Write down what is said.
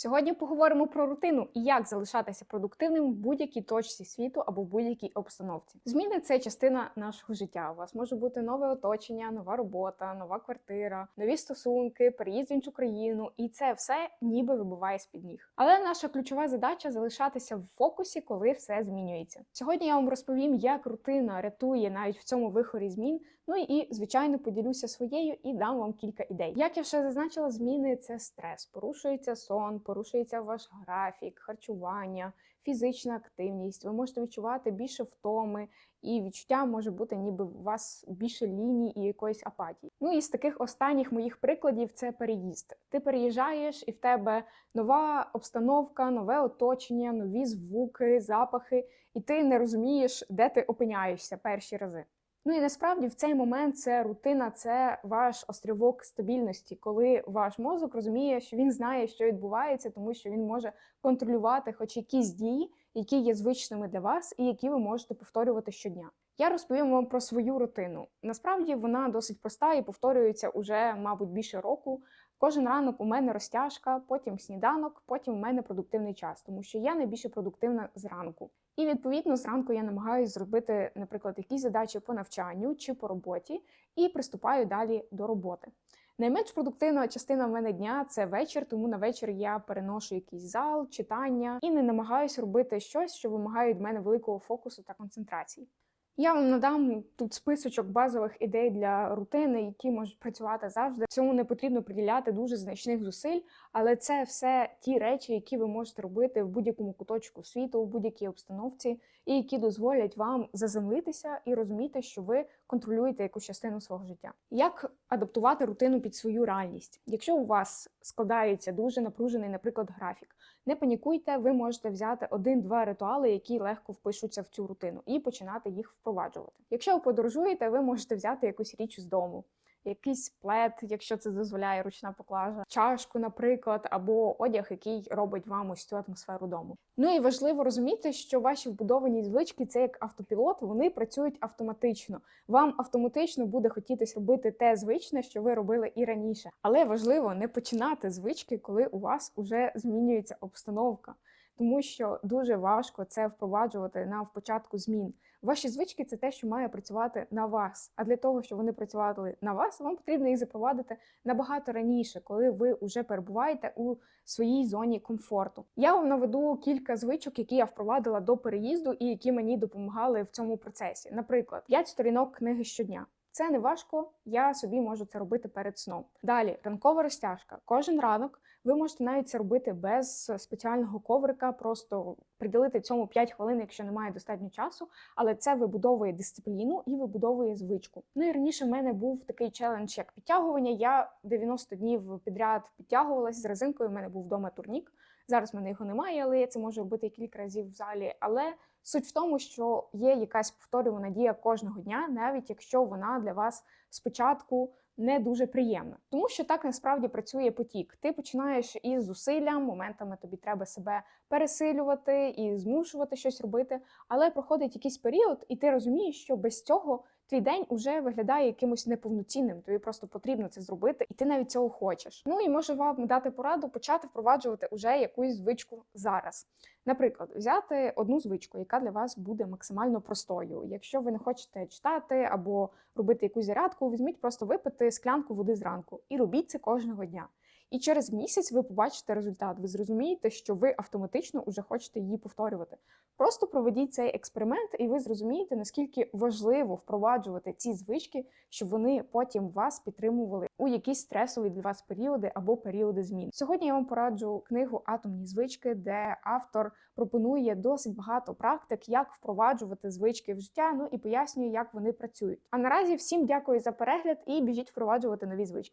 Сьогодні поговоримо про рутину і як залишатися продуктивним в будь-якій точці світу або в будь-якій обстановці. Зміни це частина нашого життя. У вас може бути нове оточення, нова робота, нова квартира, нові стосунки, переїзд в іншу країну, і це все ніби вибиває з під ніг. Але наша ключова задача залишатися в фокусі, коли все змінюється. Сьогодні я вам розповім, як рутина рятує навіть в цьому вихорі змін. Ну і звичайно поділюся своєю і дам вам кілька ідей. Як я вже зазначила, зміни це стрес, порушується сон, порушується ваш графік, харчування, фізична активність. Ви можете відчувати більше втоми, і відчуття може бути, ніби у вас більше ліній і якоїсь апатії. Ну і з таких останніх моїх прикладів це переїзд. Ти переїжджаєш, і в тебе нова обстановка, нове оточення, нові звуки, запахи, і ти не розумієш, де ти опиняєшся перші рази. Ну і насправді в цей момент це рутина, це ваш острівок стабільності, коли ваш мозок розуміє, що він знає, що відбувається, тому що він може контролювати хоч якісь дії, які є звичними для вас, і які ви можете повторювати щодня. Я розповім вам про свою рутину. Насправді вона досить проста і повторюється уже, мабуть, більше року. Кожен ранок у мене розтяжка, потім сніданок, потім у мене продуктивний час, тому що я найбільше продуктивна зранку. І відповідно зранку я намагаюся зробити, наприклад, якісь задачі по навчанню чи по роботі, і приступаю далі до роботи. Найменш продуктивна частина в мене дня це вечір, тому на вечір я переношу якийсь зал, читання і не намагаюся робити щось, що вимагає від мене великого фокусу та концентрації. Я вам надам тут списочок базових ідей для рутини, які можуть працювати завжди. Цьому не потрібно приділяти дуже значних зусиль, але це все ті речі, які ви можете робити в будь-якому куточку світу, в будь-якій обстановці, і які дозволять вам заземлитися і розуміти, що ви контролюєте якусь частину свого життя. Як адаптувати рутину під свою реальність? Якщо у вас складається дуже напружений, наприклад, графік, не панікуйте, ви можете взяти один-два ритуали, які легко впишуться в цю рутину, і починати їх впроваджувати. Якщо ви подорожуєте, ви можете взяти якусь річ з дому. Якийсь плед, якщо це дозволяє ручна поклажа, чашку, наприклад, або одяг, який робить вам ось цю атмосферу дому. Ну і важливо розуміти, що ваші вбудовані звички це як автопілот, вони працюють автоматично. Вам автоматично буде хотітись робити те звичне, що ви робили і раніше. Але важливо не починати звички, коли у вас вже змінюється обстановка. Тому що дуже важко це впроваджувати на початку змін. Ваші звички це те, що має працювати на вас. А для того, щоб вони працювали на вас, вам потрібно їх запровадити набагато раніше, коли ви вже перебуваєте у своїй зоні комфорту. Я вам наведу кілька звичок, які я впровадила до переїзду і які мені допомагали в цьому процесі. Наприклад, 5 сторінок книги щодня. Це не важко, я собі можу це робити перед сном. Далі ранкова розтяжка. Кожен ранок ви можете навіть це робити без спеціального коврика, просто приділити цьому 5 хвилин, якщо немає достатньо часу. Але це вибудовує дисципліну і вибудовує звичку. Ну і раніше в мене був такий челендж, як підтягування. Я 90 днів підряд підтягувалася з резинкою. У мене був вдома турнік. Зараз в мене його немає, але я це можу робити кілька разів в залі. Але суть в тому, що є якась повторювана дія кожного дня, навіть якщо вона для вас спочатку не дуже приємно, Тому що так насправді працює потік. Ти починаєш із зусиллям, моментами тобі треба себе пересилювати і змушувати щось робити. Але проходить якийсь період, і ти розумієш, що без цього твій день уже виглядає якимось неповноцінним. Тобі просто потрібно це зробити, і ти навіть цього хочеш. Ну і можу вам дати пораду почати впроваджувати уже якусь звичку зараз. Наприклад, взяти одну звичку, яка для вас буде максимально простою. Якщо ви не хочете читати або робити якусь зарядку, візьміть просто випити склянку води зранку і робіть це кожного дня. І через місяць ви побачите результат. Ви зрозумієте, що ви автоматично вже хочете її повторювати. Просто проведіть цей експеримент, і ви зрозумієте, наскільки важливо впроваджувати ці звички, щоб вони потім вас підтримували у якісь стресові для вас періоди або періоди змін. Сьогодні я вам пораджу книгу Атомні звички, де автор пропонує досить багато практик, як впроваджувати звички в життя. Ну і пояснює, як вони працюють. А наразі всім дякую за перегляд і біжіть впроваджувати нові звички.